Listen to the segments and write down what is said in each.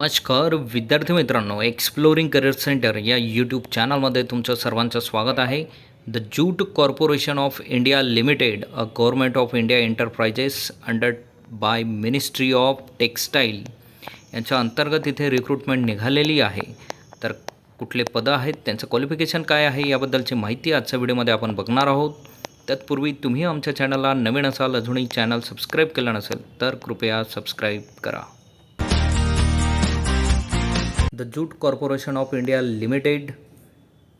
नमस्कार विद्यार्थी मित्रांनो एक्सप्लोरिंग करिअर सेंटर या यूट्यूब चॅनलमध्ये तुमचं सर्वांचं स्वागत आहे. The jute corporation of India limited a government of India enterprises under by ministry of textile यांच्या अंतर्गत इथे रिक्रुटमेंट निघालेली आहे. तर कुठले पदं आहेत त्यांचं क्वालिफिकेशन काय आहे याबद्दलची माहिती आजच्या व्हिडिओमध्ये आपण बघणार आहोत. तत्पूर्वी तुम्ही आमच्या चॅनलला नवीन असाल अजूनही चॅनल सबस्क्राईब केलं नसेल तर कृपया सबस्क्राईब करा. The jute corporation of India limited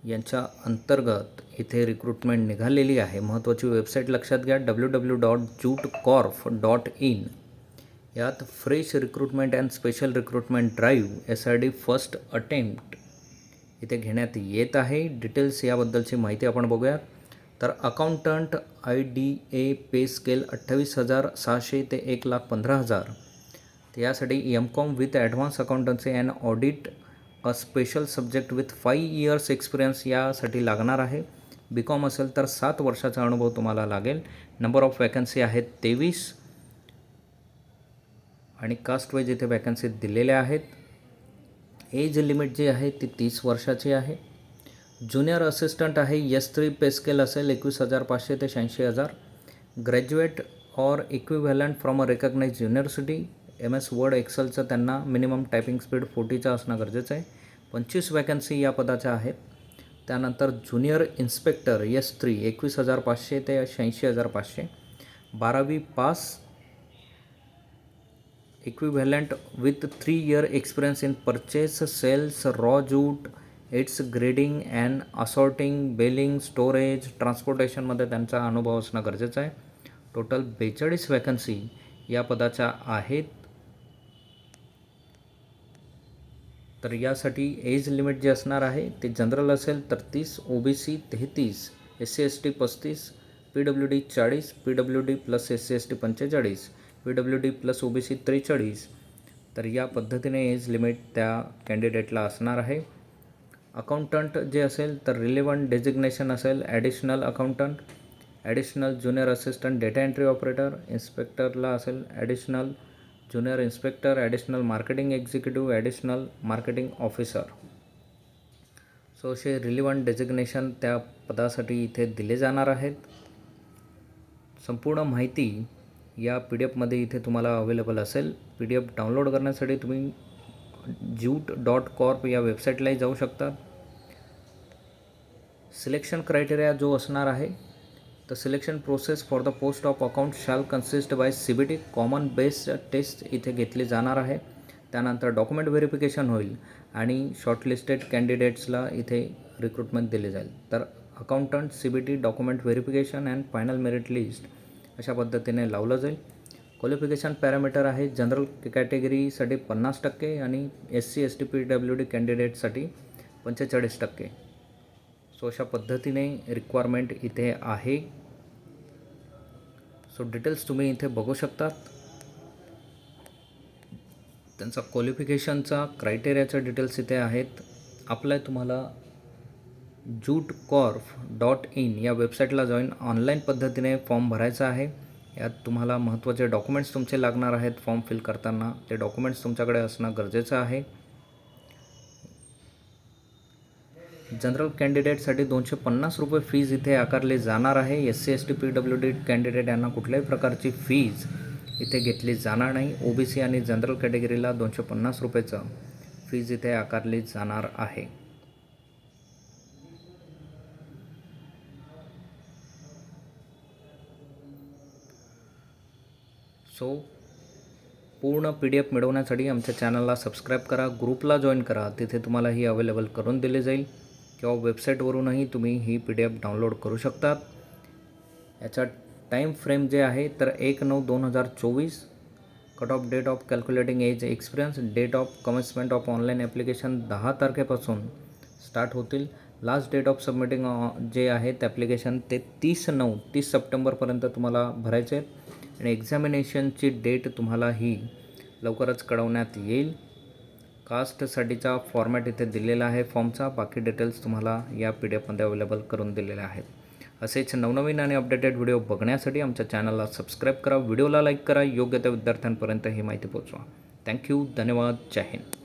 यांच्या अंतर्गत इथे रिक्रुटमेंट निघालेली आहे. महत्त्वाची वेबसाईट लक्षात घ्या. W W dot jute corp dot in यात fresh recruitment and special recruitment drive S I D first attempt इथे घेण्यात येत आहे. डिटेल्स याबद्दलची माहिती आपण बघूया. तर accountant I D A pay scale अठ्ठावीस हजार सहाशे ते एक लाख पंधरा हजार. तर यासाठी M com with advance accountancy and audit a special subject with five years experience यासाठी लागणार आहे. बी कॉम असेल तर सात वर्षाचा अनुभव तुम्हाला लागेल. नंबर ऑफ वॅकन्सी आहेत तेवीस. आणि कास्ट वाईज इथे वॅकन्सी दिलेल्या आहेत. एज लिमिट जी आहे ती तीस वर्षाची आहे. ज्युनियर असिस्टंट आहे यस थ्री पे स्केल असेल एकवीस हजार पाचशे ते शहाऐंशी हजार. Graduate or equivalent from a recognise university M S word एक्सेलचं त्यांना मिनिमम टायपिंग स्पीड फोर्टीचं असणं गरजेचं आहे. पंचवीस वॅकन्सी या पदाच्या आहेत. त्यानंतर ज्युनियर इन्स्पेक्टर यस थ्री एकवीस हजार पाचशे ते शहाऐंशी हजार पाचशे. बारावी pass equivalent with three year experience in purchase sales raw jute its grading and assorting baling storage ट्रान्सपोर्टेशनमध्ये त्यांचा अनुभव असणं गरजेचं आहे. टोटल बेचाळीस वॅकन्सी या पदाच्या आहेत. तर यासाठी एज लिमिट जे असणार आहे ते जनरल असेल तर तीस ओ बी सी तेहतीस एस सी एस टी पस्तीस पी डब्ल्यू डी चाळीस P W D plus S C S T पंचेचाळीस P W D plus O B C त्रेचाळीस. तर या पद्धतीने एज लिमिट त्या कॅन्डिडेटला असणार आहे. अकाउंटंट जे असेल तर रिलेवंट डेजिग्नेशन असेल additional accountant additional junior assistant data entry operator इन्स्पेक्टरला असेल additional junior inspector additional marketing executive additional marketing officer so असे रिलिव्हंट डेजिग्नेशन त्या पदासाठी इथे दिले जाणार आहेत. संपूर्ण माहिती या पी डी एफमध्ये इथे तुम्हाला अवेलेबल असेल. पी डी एफ डाउनलोड करण्यासाठी तुम्ही ज्यूट डॉट कॉर्प या वेबसाईटलाही जाऊ शकता. सिलेक्शन क्रायटेरिया जो असणार आहे The selection process for the post of account shall consist by C B T common based test इथे घेतली जाणार आहे. त्यानंतर डॉक्युमेंट व्हेरिफिकेशन होईल आणि शॉर्टलिस्टेड कॅन्डिडेट्सला इथे रिक्रुटमेंट दिले जाईल. तर accountant C B T document verification and final merit list अशा पद्धतीने लावलं जाईल. क्वालिफिकेशन पॅरामीटर आहे जनरल कॅटेगरीसाठी पन्नास टक्के आणि S C S T P W D कॅन्डिडेटसाठी पंचेचाळीस टक्के. सो अशा पद्धतीने रिक्वायरमेंट इथे आहे. सो डिटेल्स तुम्ही इथे बघू शकतात. त्यांचा क्वालिफिकेशनचा क्रायटेरियाच्या डिटेल्स इथे आहेत. आपल्या तुम्हाला जूट कॉर्फ डॉट इन या वेबसाईटला जॉईन ऑनलाईन पद्धतीने फॉर्म भरायचा आहे. यात तुम्हाला महत्त्वाचे डॉक्युमेंट्स तुमचे लागणार आहेत फॉर्म फिल करताना. ते डॉक्युमेंट्स तुमच्याकडे असणं गरजेचं आहे. जनरल कॅन्डिडेटसाठी दोनशे पन्नास रुपये फीज इथे आकारली जाणार आहे. S C S T P W D candidate यांना कुठल्याही प्रकारची फीज इथे घेतली जाणार नाही. ओ बी सी आणि जनरल कॅटेगरीला दोनशे पन्नास रुपयेचं फीज इथे आकारली जाणार आहे. सो पूर्ण पी डी एफ मिळवण्यासाठी आमच्या चॅनलला सबस्क्राईब करा ग्रुपला जॉईन करा. तिथे तुम्हाला ही अवेलेबल करून दिली जाईल. किंवा वेबसाईटवरूनही तुम्ही ही पी डी एफ डाउनलोड करू शकतात याचा टाईम फ्रेम जे आहे तर एक नऊ दोन हजार चोवीस cut off date of calculating age experience date of commencement of online application दहा तारखेपासून स्टार्ट होतील. लास्ट डेट ऑफ सबमिटिंग जे आहे ते ॲप्लिकेशन ते तीस नऊ तीस सप्टेंबरपर्यंत तुम्हाला भरायचे. आहेत आणि एक्झामिनेशनची डेट तुम्हाला ही लवकरच कळवण्यात येईल. कास्टसाठीचा फॉर्मॅट इथे दिलेला आहे. फॉर्मचा बाकी डिटेल्स तुम्हाला या पी डी एफमध्ये अवेलेबल करून दिलेले आहेत. असेच नवनवीन आणि अपडेटेड व्हिडिओ बघण्यासाठी आमच्या चॅनलला सबस्क्राईब करा. व्हिडिओला लाईक करा. योग्य त्या विद्यार्थ्यांपर्यंत ही माहिती पोहोचवा. थँक्यू धन्यवाद. जय हिंद.